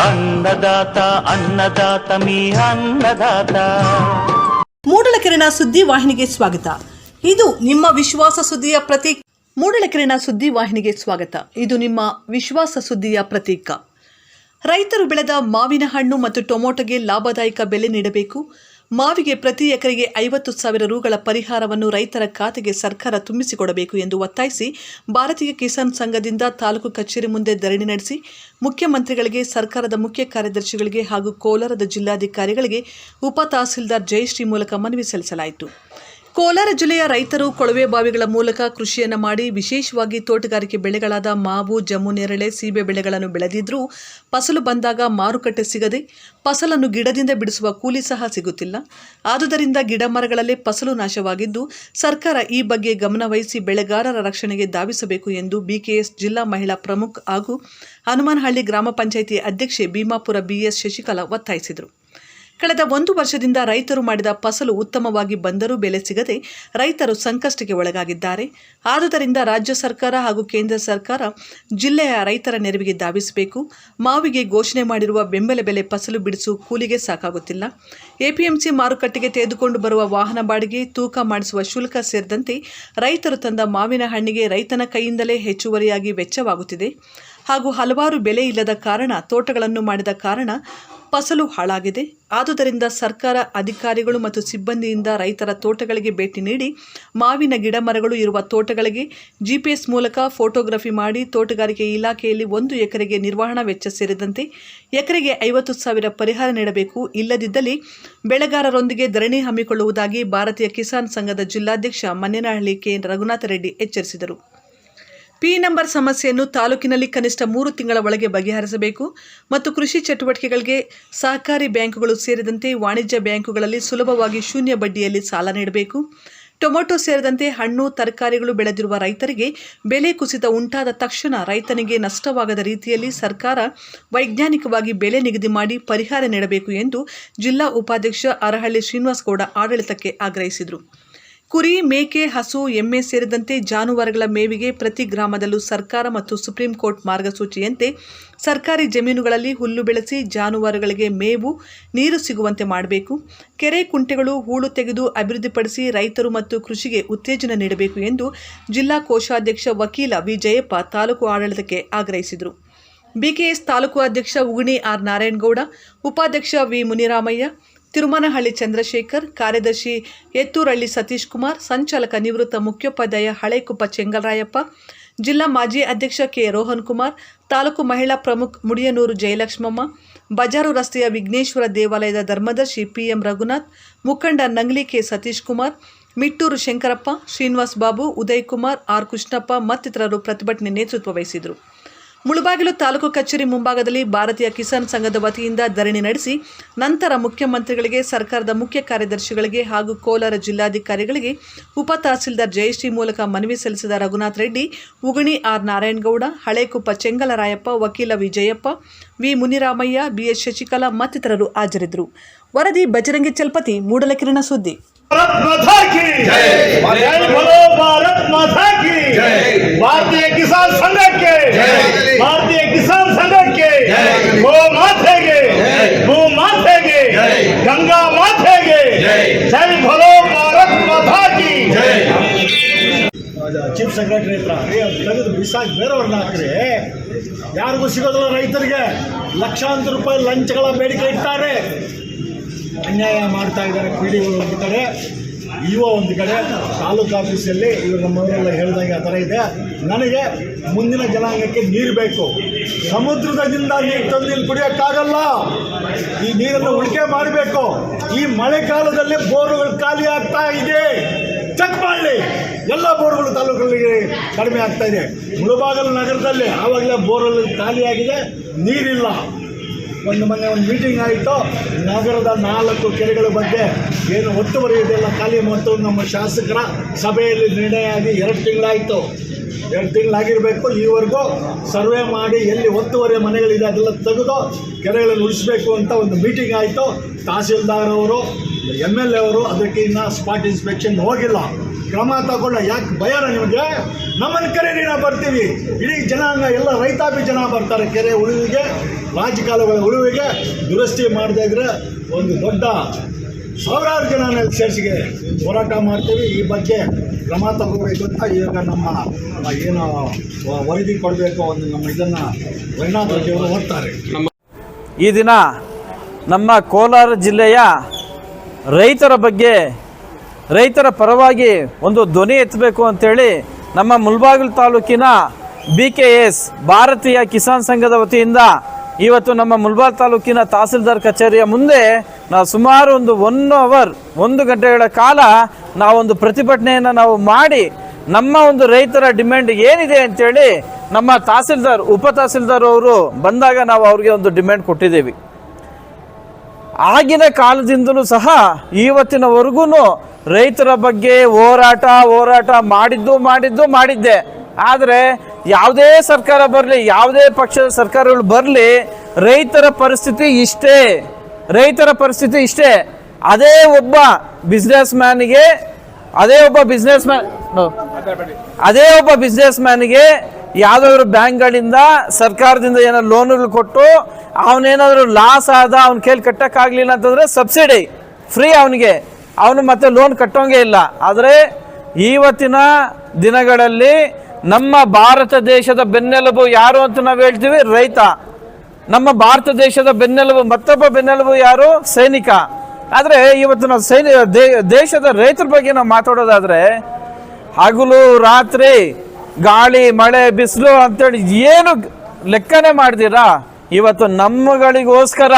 ಅನ್ನದಾತ ಅನ್ನದಾತ, ಮೀ ಅನ್ನದಾತ. ಮೂಡಲಕೆರೆನ ಸುದ್ದಿ ವಾಹಿನಿಗೆ ಸ್ವಾಗತ. ಇದು ನಿಮ್ಮ ವಿಶ್ವಾಸ ಸುದ್ದಿಯ ಪ್ರತೀಕ. ಮೂಡಲಕೆರೆನ ಸುದ್ದಿ ವಾಹಿನಿಗೆ ಸ್ವಾಗತ. ಇದು ನಿಮ್ಮ ವಿಶ್ವಾಸ ಸುದ್ದಿಯ ಪ್ರತೀಕ. ರೈತರು ಬೆಳೆದ ಮಾವಿನ ಹಣ್ಣು ಮತ್ತು ಟೊಮೊಟೊಗೆ ಲಾಭದಾಯಕ ಬೆಲೆ ನೀಡಬೇಕು. ಮಾವಿಗೆ ಪ್ರತಿ ಎಕರೆಗೆ ಐವತ್ತು ಸಾವಿರ ರುಗಳ ಪರಿಹಾರವನ್ನು ರೈತರ ಖಾತೆಗೆ ಸರ್ಕಾರ ತುಂಬಿಸಿಕೊಡಬೇಕು ಎಂದು ಒತ್ತಾಯಿಸಿ ಭಾರತೀಯ ಕಿಸಾನ್ ಸಂಘದಿಂದ ತಾಲೂಕು ಕಚೇರಿ ಮುಂದೆ ಧರಣಿ ನಡೆಸಿ ಮುಖ್ಯಮಂತ್ರಿಗಳಿಗೆ, ಸರ್ಕಾರದ ಮುಖ್ಯ ಕಾರ್ಯದರ್ಶಿಗಳಿಗೆ ಹಾಗೂ ಕೋಲಾರದ ಜಿಲ್ಲಾಧಿಕಾರಿಗಳಿಗೆ ಉಪ ತಹಸೀಲ್ದಾರ್ ಜಯಶ್ರೀ ಮೂಲಕ ಮನವಿ ಸಲ್ಲಿಸಲಾಯಿತು. ಕೋಲಾರ ಜಿಲ್ಲೆಯ ರೈತರು ಕೊಳವೆ ಬಾವಿಗಳ ಮೂಲಕ ಕೃಷಿಯನ್ನು ಮಾಡಿ ವಿಶೇಷವಾಗಿ ತೋಟಗಾರಿಕೆ ಬೆಳೆಗಳಾದ ಮಾವು, ಜಮ್ಮು ನೇರಳೆ, ಸೀಬೆ ಬೆಳೆಗಳನ್ನು ಬೆಳೆದಿದ್ದರೂ ಫಸಲು ಬಂದಾಗ ಮಾರುಕಟ್ಟೆ ಸಿಗದೆ ಫಸಲನ್ನು ಗಿಡದಿಂದ ಬಿಡಿಸುವ ಕೂಲಿ ಸಹ ಸಿಗುತ್ತಿಲ್ಲ. ಆದುದರಿಂದ ಗಿಡ ಮರಗಳಲ್ಲೇ ಫಸಲು ನಾಶವಾಗಿದ್ದು ಸರ್ಕಾರ ಈ ಬಗ್ಗೆ ಗಮನವಹಿಸಿ ಬೆಳೆಗಾರರ ರಕ್ಷಣೆಗೆ ಧಾವಿಸಬೇಕು ಎಂದು ಬಿಕೆಎಸ್ ಜಿಲ್ಲಾ ಮಹಿಳಾ ಪ್ರಮುಖ್ ಹಾಗೂ ಹನುಮಾನಹಳ್ಳಿ ಗ್ರಾಮ ಪಂಚಾಯಿತಿ ಅಧ್ಯಕ್ಷೆ ಭೀಮಾಪುರ ಬಿಎಸ್ ಶಶಿಕಲಾ ಒತ್ತಾಯಿಸಿದರು. ಕಳೆದ ಒಂದು ವರ್ಷದಿಂದ ರೈತರು ಮಾಡಿದ ಫಸಲು ಉತ್ತಮವಾಗಿ ಬಂದರೂ ಬೆಲೆ ಸಿಗದೆ ರೈತರು ಸಂಕಷ್ಟಕ್ಕೆ ಒಳಗಾಗಿದ್ದಾರೆ. ಆದುದರಿಂದ ರಾಜ್ಯ ಸರ್ಕಾರ ಹಾಗೂ ಕೇಂದ್ರ ಸರ್ಕಾರ ಜಿಲ್ಲೆಯ ರೈತರ ನೆರವಿಗೆ ಧಾವಿಸಬೇಕು. ಮಾವಿಗೆ ಘೋಷಣೆ ಮಾಡಿರುವ ಬೆಂಬಲ ಬೆಲೆ ಫಸಲು ಬಿಡಿಸುವ ಕೂಲಿಗೆ ಸಾಕಾಗುತ್ತಿಲ್ಲ. ಎಪಿಎಂಸಿ ಮಾರುಕಟ್ಟೆಗೆ ತೆಗೆದುಕೊಂಡು ಬರುವ ವಾಹನ ಬಾಡಿಗೆ, ತೂಕ ಮಾಡಿಸುವ ಶುಲ್ಕ ಸೇರಿದಂತೆ ರೈತರು ತಂದ ಮಾವಿನ ಹಣ್ಣಿಗೆ ರೈತನ ಕೈಯಿಂದಲೇ ಹೆಚ್ಚುವರಿಯಾಗಿ ವೆಚ್ಚವಾಗುತ್ತಿದೆ. ಹಾಗೂ ಹಲವಾರು ಬೆಲೆ ಇಲ್ಲದ ಕಾರಣ, ತೋಟಗಳನ್ನು ಮಾಡಿದ ಕಾರಣ ಫಸಲು ಹಾಳಾಗಿದೆ. ಆದುದರಿಂದ ಸರ್ಕಾರ ಅಧಿಕಾರಿಗಳು ಮತ್ತು ಸಿಬ್ಬಂದಿಯಿಂದ ರೈತರ ತೋಟಗಳಿಗೆ ಭೇಟಿ ನೀಡಿ, ಮಾವಿನ ಗಿಡ ಮರಗಳು ಇರುವ ತೋಟಗಳಿಗೆ ಜಿಪಿಎಸ್ ಮೂಲಕ ಫೋಟೋಗ್ರಫಿ ಮಾಡಿ ತೋಟಗಾರಿಕೆ ಇಲಾಖೆಯಲ್ಲಿ ಒಂದು ಎಕರೆಗೆ ನಿರ್ವಹಣಾ ವೆಚ್ಚ ಸೇರಿದಂತೆ ಎಕರೆಗೆ ಐವತ್ತು ಸಾವಿರ ಪರಿಹಾರ ನೀಡಬೇಕು. ಇಲ್ಲದಿದ್ದಲ್ಲಿ ಬೆಳೆಗಾರರೊಂದಿಗೆ ಧರಣಿ ಹಮ್ಮಿಕೊಳ್ಳುವುದಾಗಿ ಭಾರತೀಯ ಕಿಸಾನ್ ಸಂಘದ ಜಿಲ್ಲಾಧ್ಯಕ್ಷ ಮನ್ನೇನಹಳ್ಳಿ ಕೆ. ರಘುನಾಥ ರೆಡ್ಡಿ ಎಚ್ಚರಿಸಿದರು. ಪಿ ನಂಬರ್ ಸಮಸ್ಯೆಯನ್ನು ತಾಲೂಕಿನಲ್ಲಿ ಕನಿಷ್ಠ ಮೂರು ತಿಂಗಳ ಒಳಗೆ ಬಗೆಹರಿಸಬೇಕು ಮತ್ತು ಕೃಷಿ ಚಟುವಟಿಕೆಗಳಿಗೆ ಸಹಕಾರಿ ಬ್ಯಾಂಕುಗಳು ಸೇರಿದಂತೆ ವಾಣಿಜ್ಯ ಬ್ಯಾಂಕುಗಳಲ್ಲಿ ಸುಲಭವಾಗಿ ಶೂನ್ಯ ಬಡ್ಡಿಯಲ್ಲಿ ಸಾಲ ನೀಡಬೇಕು. ಟೊಮೊಟೊ ಸೇರಿದಂತೆ ಹಣ್ಣು, ತರಕಾರಿಗಳು ಬೆಳೆದಿರುವ ರೈತರಿಗೆ ಬೆಲೆ ಕುಸಿತ ಉಂಟಾದ ತಕ್ಷಣ ರೈತನಿಗೆ ನಷ್ಟವಾಗದ ರೀತಿಯಲ್ಲಿ ಸರ್ಕಾರ ವೈಜ್ಞಾನಿಕವಾಗಿ ಬೆಲೆ ನಿಗದಿ ಮಾಡಿ ಪರಿಹಾರ ನೀಡಬೇಕು ಎಂದು ಜಿಲ್ಲಾ ಉಪಾಧ್ಯಕ್ಷ ಅರಹಳ್ಳಿ ಶ್ರೀನಿವಾಸ್ ಗೌಡ ಆಡಳಿತಕ್ಕೆ ಆಗ್ರಹಿಸಿದರು. ಕುರಿ, ಮೇಕೆ, ಹಸು, ಎಮ್ಮೆ ಸೇರಿದಂತೆ ಜಾನುವಾರುಗಳ ಮೇವಿಗೆ ಪ್ರತಿ ಗ್ರಾಮದಲ್ಲೂ ಸರ್ಕಾರ ಮತ್ತು ಸುಪ್ರೀಂ ಕೋರ್ಟ್ ಮಾರ್ಗಸೂಚಿಯಂತೆ ಸರ್ಕಾರಿ ಜಮೀನುಗಳಲ್ಲಿ ಹುಲ್ಲು ಬೆಳೆಸಿ ಜಾನುವಾರುಗಳಿಗೆ ಮೇವು, ನೀರು ಸಿಗುವಂತೆ ಮಾಡಬೇಕು. ಕೆರೆ ಕುಂಟೆಗಳು ಹೂಳು ತೆಗೆದು ಅಭಿವೃದ್ಧಿಪಡಿಸಿ ರೈತರು ಮತ್ತು ಕೃಷಿಗೆ ಉತ್ತೇಜನ ನೀಡಬೇಕು ಎಂದು ಜಿಲ್ಲಾ ಕೋಶಾಧ್ಯಕ್ಷ ವಕೀಲ ವಿಜಯಪ್ಪ ತಾಲೂಕು ಆಡಳಿತಕ್ಕೆ ಆಗ್ರಹಿಸಿದರು. ಬಿಕೆಎಸ್ ತಾಲೂಕು ಅಧ್ಯಕ್ಷ ಉಗುಣಿ ಆರ್ ನಾರಾಯಣಗೌಡ, ಉಪಾಧ್ಯಕ್ಷ ವಿ ಮುನಿರಾಮಯ್ಯ ತಿರುಮನಹಳ್ಳಿ ಚಂದ್ರಶೇಖರ್, ಕಾರ್ಯದರ್ಶಿ ಎತ್ತೂರಳ್ಳಿ ಸತೀಶ್ ಕುಮಾರ್ ಸಂಚಾಲಕ ನಿವೃತ್ತ ಮುಖ್ಯೋಪಾಧ್ಯಾಯ ಹಳೇಕುಪ್ಪ ಚೆಂಗಲರಾಯಪ್ಪ, ಜಿಲ್ಲಾ ಮಾಜಿ ಅಧ್ಯಕ್ಷ ಕೆ ರೋಹನ್ ಕುಮಾರ್ ತಾಲೂಕು ಮಹಿಳಾ ಪ್ರಮುಖ್ ಮುಡಿಯನೂರು ಜಯಲಕ್ಷ್ಮಮ್ಮ, ಬಜಾರು ರಸ್ತೆಯ ವಿಘ್ನೇಶ್ವರ ದೇವಾಲಯದ ಧರ್ಮದರ್ಶಿ ಪಿಎಂ ರಘುನಾಥ್, ಮುಖಂಡ ನಂಗ್ಲಿ ಕೆ ಸತೀಶ್ ಕುಮಾರ್ ಮಿಟ್ಟೂರು ಶಂಕರಪ್ಪ, ಶ್ರೀನಿವಾಸ್ ಬಾಬು, ಉದಯ್ ಕುಮಾರ್, ಆರ್ ಕೃಷ್ಣಪ್ಪ ಮತ್ತಿತರರು ಪ್ರತಿಭಟನೆ ನೇತೃತ್ವ ವಹಿಸಿದರು. ಮುಳುಬಾಗಿಲು ತಾಲೂಕು ಕಚೇರಿ ಮುಂಭಾಗದಲ್ಲಿ ಭಾರತೀಯ ಕಿಸಾನ್ ಸಂಘದ ವತಿಯಿಂದ ಧರಣಿ ನಡೆಸಿ ನಂತರ ಮುಖ್ಯಮಂತ್ರಿಗಳಿಗೆ ಸರ್ಕಾರದ ಮುಖ್ಯ ಕಾರ್ಯದರ್ಶಿಗಳಿಗೆ ಹಾಗೂ ಕೋಲಾರ ಜಿಲ್ಲಾಧಿಕಾರಿಗಳಿಗೆ ಉಪ ತಹಸೀಲ್ದಾರ್ ಜಯಶ್ರೀ ಮೂಲಕ ಮನವಿ ಸಲ್ಲಿಸಿದ ರಘುನಾಥ್ ರೆಡ್ಡಿ ಉಗಣಿ ಆರ್ ನಾರಾಯಣಗೌಡ ಹಳೇಕುಪ್ಪ ಚೆಂಗಲರಾಯಪ್ಪ ವಕೀಲ ವಿಜಯಪ್ಪ ವಿ ಮುನಿರಾಮಯ್ಯ ಬಿಎಸ್ ಶಶಿಕಲಾ ಮತ್ತಿತರರು ಹಾಜರಿದ್ದರು. ವರದಿ ಬಜರಂಗಿ ಚಲ್ಪತಿ ಮೂಡಲಕಿರಣ ಸುದ್ದಿ. ಭಾರತೀಯ ಕಿಸಾನ್ ಸಂಘಕ್ಕೆ ಗೋ ಮಾತೆಗೆ ಗೋ ಮಾತೆಗೆ ಗಂಗಾ ಮಾತೆಗೆ ಜೈ. ಭಲೋ ಭಾರತ್ ಮಾತಾ ಕಿ ಚೀಫ್ ಸೆಕ್ರೆಟರಿ ಹತ್ರ ತೆಗೆದು ಬಿಸಾಕಿ ಬೇರೆಯವ್ರನ್ನ ಹಾಕ್ರಿ. ಯಾರಿಗೂ ಸಿಗೋದಿಲ್ಲ ರೈತರಿಗೆ. ಲಕ್ಷಾಂತರ ರೂಪಾಯಿ ಲಂಚ್ಗಳ ಬೇಡಿಕೆ ಇಡ್ತಾರೆ. ಅನ್ಯಾಯ ಮಾಡ್ತಾ ಇದ್ದಾರೆ ಪೀಡಿಗಳು ಹೋಗ್ತಾರೆ ಇಒ ಒಂದು ಕಡೆ ತಾಲೂಕು ಆಫೀಸಲ್ಲಿ ಇವರು ನಮ್ಮವರೆಲ್ಲ ಹೇಳಿದಂಗೆ ಆ ಥರ ಇದೆ. ನನಗೆ ಮುಂದಿನ ಜನಾಂಗಕ್ಕೆ ನೀರು ಬೇಕು. ಸಮುದ್ರದಿಂದ ನೀರು ತಂದು ಇಲ್ಲಿ ಕುಡಿಯೋಕ್ಕಾಗಲ್ಲ. ಈ ನೀರನ್ನು ಉಳಿಕೆ ಮಾಡಬೇಕು. ಈ ಮಳೆಗಾಲದಲ್ಲಿ ಬೋರುಗಳು ಖಾಲಿ ಆಗ್ತಾ ಇದೆ. ಚೆಕ್ ಮಾಡಲಿ ಎಲ್ಲ ಬೋರ್ಗಳು ತಾಲೂಕಲ್ಲಿ ಕಡಿಮೆ ಆಗ್ತಾ ಇದೆ. ಮುಳುಬಾಗಲು ನಗರದಲ್ಲಿ ಆವಾಗಲೇ ಬೋರ್ಗಳು ಖಾಲಿಯಾಗಿದೆ ನೀರಿಲ್ಲ. ಒಂದು ಮೊನ್ನೆ ಒಂದು ಮೀಟಿಂಗ್ ಆಯಿತು. ನಗರದ ನಾಲ್ಕು ಕೆರೆಗಳ ಬಗ್ಗೆ ಏನು ಒತ್ತುವರಿ ಇದೆಲ್ಲ ಖಾಲಿ ಮತ್ತು ನಮ್ಮ ಶಾಸಕರ ಸಭೆಯಲ್ಲಿ ನಿರ್ಣಯ ಆಗಿ ಎರಡು ತಿಂಗಳಾಯಿತು. ಎರಡು ತಿಂಗಳಾಗಿರಬೇಕು. ಈವರೆಗೂ ಸರ್ವೆ ಮಾಡಿ ಎಲ್ಲಿ ಒತ್ತುವರಿ ಮನೆಗಳಿದೆ ಅದೆಲ್ಲ ತೆಗೆದು ಕೆರೆಗಳನ್ನು ಉಳಿಸಬೇಕು ಅಂತ ಒಂದು ಮೀಟಿಂಗ್ ಆಯಿತು. ತಹಸೀಲ್ದಾರ್ ಅವರು, ಎಂ ಎಲ್ ಎ ಅವರು ಅದಕ್ಕೆ ಇನ್ನು ಸ್ಪಾಟ್ ಇನ್ಸ್ಪೆಕ್ಷನ್ ಹೋಗಿಲ್ಲ. ಕ್ರಮ ತಗೊಳ್ಳ ಯಾಕೆ ಭಯನ ನಿಮಗೆ? ನಮ್ಮನ್ನು ಕರೀರಿ ನಾವು ಬರ್ತೀವಿ. ಇಡೀ ಜನಾಂಗ, ಎಲ್ಲ ರೈತಾಪಿ ಜನ ಬರ್ತಾರೆ ಕೆರೆ ಉಳುವಿಗೆ, ರಾಜಕಾಲಗಳ ಉಳುವಿಗೆ. ದುರಸ್ತಿ ಮಾಡದೇ ಇದ್ರೆ ಒಂದು ದೊಡ್ಡ ಸಾವಿರಾರು ಜನ ಸೇರಿಸಿಗೆ ಹೋರಾಟ ಮಾಡ್ತೀವಿ. ಈ ಬಗ್ಗೆ ಕ್ರಮ ತಗೋಬೇಕು ಅಂತ ಈಗ ನಮ್ಮ ಏನು ವರದಿ ಕೊಡಬೇಕು ಒಂದು ನಮ್ಮ ಇದನ್ನು ಅವರು ಓದ್ತಾರೆ. ಈ ದಿನ ನಮ್ಮ ಕೋಲಾರ ಜಿಲ್ಲೆಯ ರೈತರ ಬಗ್ಗೆ ರೈತರ ಪರವಾಗಿ ಒಂದು ಧ್ವನಿ ಎತ್ತಬೇಕು ಅಂತೇಳಿ ನಮ್ಮ ಮುಲ್ಬಾಗಿಲು ತಾಲೂಕಿನ ಬಿ ಕೆ ಎಸ್ ಭಾರತೀಯ ಕಿಸಾನ್ ಸಂಘದ ವತಿಯಿಂದ ಇವತ್ತು ನಮ್ಮ ಮುಲ್ಬಾಗ್ ತಾಲೂಕಿನ ತಹಸೀಲ್ದಾರ್ ಕಚೇರಿಯ ಮುಂದೆ ನಾವು ಸುಮಾರು ಒಂದು ಒನ್ ಅವರ್ ಒಂದು ಗಂಟೆಗಳ ಕಾಲ ನಾವೊಂದು ಪ್ರತಿಭಟನೆಯನ್ನು ನಾವು ಮಾಡಿ ನಮ್ಮ ಒಂದು ರೈತರ ಡಿಮ್ಯಾಂಡ್ ಏನಿದೆ ಅಂತೇಳಿ ನಮ್ಮ ತಹಸೀಲ್ದಾರ್, ಉಪ ತಹಸೀಲ್ದಾರ್ ಅವರು ಬಂದಾಗ ನಾವು ಅವ್ರಿಗೆ ಒಂದು ಡಿಮ್ಯಾಂಡ್ ಕೊಟ್ಟಿದ್ದೀವಿ. ಆಗಿನ ಕಾಲದಿಂದಲೂ ಸಹ ಇವತ್ತಿನವರೆಗೂ ರೈತರ ಬಗ್ಗೆ ಹೋರಾಟ ಹೋರಾಟ ಮಾಡಿದ್ದು ಮಾಡಿದ್ದು, ಮಾಡಿದ್ದೆ. ಆದರೆ ಯಾವುದೇ ಸರ್ಕಾರ ಬರಲಿ, ಯಾವುದೇ ಪಕ್ಷದ ಸರ್ಕಾರಗಳು ಬರಲಿ, ರೈತರ ಪರಿಸ್ಥಿತಿ ಇಷ್ಟೇ. ರೈತರ ಪರಿಸ್ಥಿತಿ ಇಷ್ಟೇ. ಅದೇ ಒಬ್ಬ ಬಿಸ್ನೆಸ್ ಮ್ಯಾನಿಗೆ ಅದೇ ಒಬ್ಬ ಬಿಸ್ನೆಸ್ ಮ್ಯಾನ್ ಅದೇ ಒಬ್ಬ ಬಿಸ್ನೆಸ್ ಮ್ಯಾನಿಗೆ ಯಾವುದಾದ್ರು ಬ್ಯಾಂಕ್ಗಳಿಂದ, ಸರ್ಕಾರದಿಂದ ಏನಾದ್ರು ಲೋನ್ಗಳು ಕೊಟ್ಟು, ಅವನೇನಾದರೂ ಲಾಸ್ ಆದ, ಅವ್ನ ಕೇಳಿ ಕಟ್ಟಕ್ಕಾಗಲಿಲ್ಲ ಅಂತಂದರೆ ಸಬ್ಸಿಡಿ ಫ್ರೀ ಅವನಿಗೆ. ಅವನು ಮತ್ತೆ ಲೋನ್ ಕಟ್ಟೋಂಗೆ ಇಲ್ಲ. ಆದರೆ ಇವತ್ತಿನ ದಿನಗಳಲ್ಲಿ ನಮ್ಮ ಭಾರತ ದೇಶದ ಬೆನ್ನೆಲುಬು ಯಾರು ಅಂತ ನಾವು ಹೇಳ್ತೀವಿ ರೈತ. ನಮ್ಮ ಭಾರತ ದೇಶದ ಬೆನ್ನೆಲುಬು, ಮತ್ತೊಬ್ಬ ಬೆನ್ನೆಲುಬು ಯಾರು? ಸೈನಿಕ. ಆದರೆ ಇವತ್ತು ನಾವು ಸೈನಿ ದೇಶದ ರೈತರ ಬಗ್ಗೆ ನಾವು ಮಾತಾಡೋದಾದರೆ ಹಗಲು, ರಾತ್ರಿ, ಗಾಳಿ, ಮಳೆ, ಬಿಸಿಲು ಅಂತೇಳಿ ಏನು ಲೆಕ್ಕನೇ ಮಾಡ್ದಿರಾ? ಇವತ್ತು ನಮ್ಮಗಳಿಗೋಸ್ಕರ,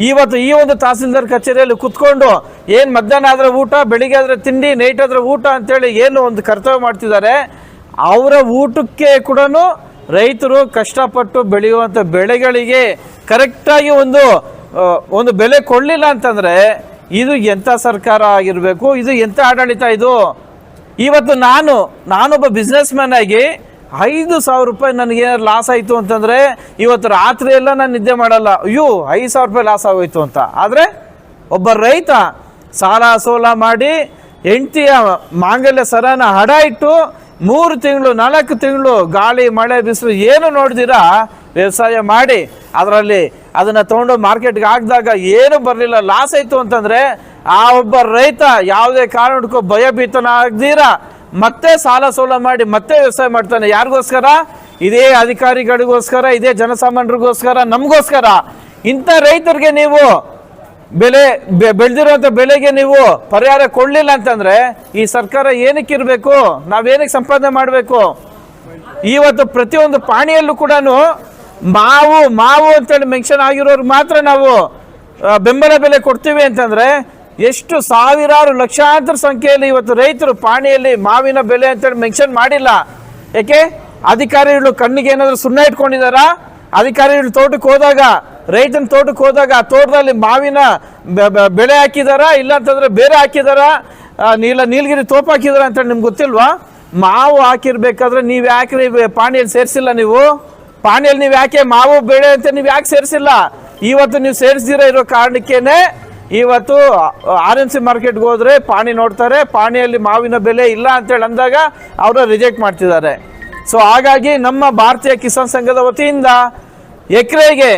ಇವತ್ತು ಈ ಒಂದು ತಹಸೀಲ್ದಾರ್ ಕಚೇರಿಯಲ್ಲಿ ಕುತ್ಕೊಂಡು ಏನು ಮಧ್ಯಾಹ್ನ ಆದರೆ ಊಟ, ಬೆಳಿಗ್ಗೆ ಆದರೆ ತಿಂಡಿ ನೈಟ್ ಆದರೆ ಊಟ ಅಂತೇಳಿ ಏನು ಒಂದು ಕರ್ತವ್ಯ ಮಾಡ್ತಿದ್ದಾರೆ, ಅವರ ಊಟಕ್ಕೆ ಕೂಡ ರೈತರು ಕಷ್ಟಪಟ್ಟು ಬೆಳೆಯುವಂಥ ಬೆಳೆಗಳಿಗೆ ಕರೆಕ್ಟಾಗಿ ಒಂದು ಒಂದು ಬೆಲೆ ಕೊಡಲಿಲ್ಲ ಅಂತಂದರೆ ಇದು ಎಂಥ ಸರ್ಕಾರ ಆಗಿರಬೇಕು, ಇದು ಎಂಥ ಆಡಳಿತ ಇದು? ಇವತ್ತು ನಾನು, ನಾನೊಬ್ಬ ಬಿಸ್ನೆಸ್ ಮ್ಯಾನ್ ಆಗಿ ಐದು ಸಾವಿರ ರೂಪಾಯಿ ನನಗೆ ಲಾಸ್ ಆಯಿತು ಅಂತಂದರೆ ಇವತ್ತು ರಾತ್ರಿ ಎಲ್ಲ ನಾನು ನಿದ್ದೆ ಮಾಡಲ್ಲ. ಅಯ್ಯೋ, ಐದು ಸಾವಿರ ರೂಪಾಯಿ ಲಾಸ್ ಆಗೋಯ್ತು ಅಂತ. ಆದರೆ ಒಬ್ಬ ರೈತ ಸಾಲ ಸೋಲ ಮಾಡಿ ಹೆಂಡತಿಯ ಮಾಂಗಲ್ಯ ಸರನ ಹಡ ಇಟ್ಟು ಮೂರು ತಿಂಗಳು, ನಾಲ್ಕು ತಿಂಗಳು ಗಾಳಿ, ಮಳೆ, ಬಿಸಿಲು ಏನು ನೋಡ್ದಿರಾ ವ್ಯವಸಾಯ ಮಾಡಿ. ಅದರಲ್ಲಿ ಅದನ್ನು ತೊಗೊಂಡು ಮಾರ್ಕೆಟ್ಗೆ ಹಾಕಿದಾಗ ಏನು ಬರಲಿಲ್ಲ. ಲಾಸ್ ಆಯಿತು ಅಂತಂದರೆ ಆ ಒಬ್ಬ ರೈತ ಯಾವುದೇ ಕಾರಣಕ್ಕೂ ಭಯಭೀತನಾಗ್ದಿರ ಮತ್ತೆ ಸಾಲ ಸೋಲ ಮಾಡಿ ಮತ್ತೆ ವ್ಯವಸಾಯ ಮಾಡ್ತಾನೆ. ಯಾರಿಗೋಸ್ಕರ? ಇದೇ ಅಧಿಕಾರಿಗಳಿಗೋಸ್ಕರ, ಇದೇ ಜನಸಾಮಾನ್ಯರಿಗೋಸ್ಕರ, ನಮಗೋಸ್ಕರ. ಇಂಥ ರೈತರಿಗೆ ನೀವು ಬೆಲೆ, ಬೆ- ಬೆಳೆದಿರುವಂಥ ಬೆಲೆಗೆ ನೀವು ಪರಿಹಾರ ಕೊಡಲಿಲ್ಲ ಅಂತಂದ್ರೆ ಈ ಸರ್ಕಾರ ಏನಕ್ಕೆ ಇರಬೇಕು? ನಾವೇನಕ್ಕೆ ಸಂಪಾದನೆ ಮಾಡಬೇಕು? ಇವತ್ತು ಪ್ರತಿಯೊಂದು ಪಾಣಿಯಲ್ಲೂ ಕೂಡ ಮಾವು ಮಾವು ಅಂತೇಳಿ ಮೆನ್ಷನ್ ಆಗಿರೋರು ಮಾತ್ರ ನಾವು ಬೆಂಬಲ ಬೆಲೆ ಕೊಡ್ತೀವಿ ಅಂತಂದ್ರೆ ಎಷ್ಟು ಸಾವಿರಾರು ಲಕ್ಷಾಂತರ ಸಂಖ್ಯೆಯಲ್ಲಿ ಇವತ್ತು ರೈತರು ಪಾಣಿಯಲ್ಲಿ ಮಾವಿನ ಬೆಲೆ ಅಂತೇಳಿ ಮೆನ್ಷನ್ ಮಾಡಿಲ್ಲ. ಯಾಕೆ? ಅಧಿಕಾರಿಗಳು ಕಣ್ಣಿಗೆ ಏನಾದರೂ ಸುಣ್ಣ ಇಟ್ಕೊಂಡಿದಾರಾ ಅಧಿಕಾರಿಗಳು ತೋಟಕ್ಕೆ ಹೋದಾಗ ರೈತನ ತೋಟಕ್ಕೆ ಹೋದಾಗ ಆ ತೋಟದಲ್ಲಿ ಮಾವಿನ ಬೆಳೆ ಹಾಕಿದಾರಾ? ಇಲ್ಲ ಅಂತಂದ್ರೆ ಬೇರೆ ಹಾಕಿದಾರಾ? ನೀಲ ನೀಲಗಿರಿ ತೋಪ ಹಾಕಿದಾರ ಅಂತ ನಿಮ್ಗೆ ಗೊತ್ತಿಲ್ವಾ? ಮಾವು ಹಾಕಿರ್ಬೇಕಾದ್ರೆ ನೀವು ಯಾಕೆ ಪಾಣಿಯಲ್ಲಿ ಸೇರಿಸಿಲ್ಲ ನೀವು? ಪಾಣಿಯಲ್ಲಿ ನೀವು ಯಾಕೆ ಮಾವು ಬೆಳೆ ಅಂತ ನೀವು ಯಾಕೆ ಸೇರಿಸಿಲ್ಲ? ಇವತ್ತು ನೀವು ಸೇರಿಸ್ದಿರ ಇರೋ ಕಾರಣಕ್ಕೇನೆ ಇವತ್ತು ಆರ್ ಎನ್ ಸಿ ಮಾರ್ಕೆಟ್ಗೆ ಹೋದರೆ ಪಾಣಿ ನೋಡ್ತಾರೆ, ಪಾಣಿಯಲ್ಲಿ ಮಾವಿನ ಬೆಲೆ ಇಲ್ಲ ಅಂತೇಳಿ ಅಂದಾಗ ಅವರ ರಿಜೆಕ್ಟ್ ಮಾಡ್ತಿದ್ದಾರೆ. ಸೊ ಹಾಗಾಗಿ ನಮ್ಮ ಭಾರತೀಯ ಕಿಸಾನ್ ಸಂಘದ ವತಿಯಿಂದ ಎಕರೆಗೆ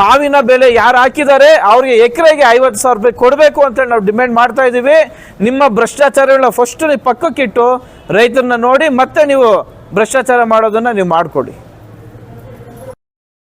ಮಾವಿನ ಬೆಲೆ ಯಾರು ಹಾಕಿದ್ದಾರೆ, ಅವ್ರಿಗೆ ಎಕರೆಗೆ ಐವತ್ತು ಸಾವಿರ ರೂಪಾಯಿ ಕೊಡಬೇಕು ಅಂತೇಳಿ ನಾವು ಡಿಮ್ಯಾಂಡ್ ಮಾಡ್ತಾ ಇದ್ದೀವಿ. ನಿಮ್ಮ ಭ್ರಷ್ಟಾಚಾರಗಳನ್ನ ಫಸ್ಟ್ ನೀವು ಪಕ್ಕಕ್ಕಿಟ್ಟು ರೈತರನ್ನ ನೋಡಿ ಮತ್ತೆ ನೀವು ಭ್ರಷ್ಟಾಚಾರ ಮಾಡೋದನ್ನು ನೀವು ಮಾಡಿಕೊಡಿ.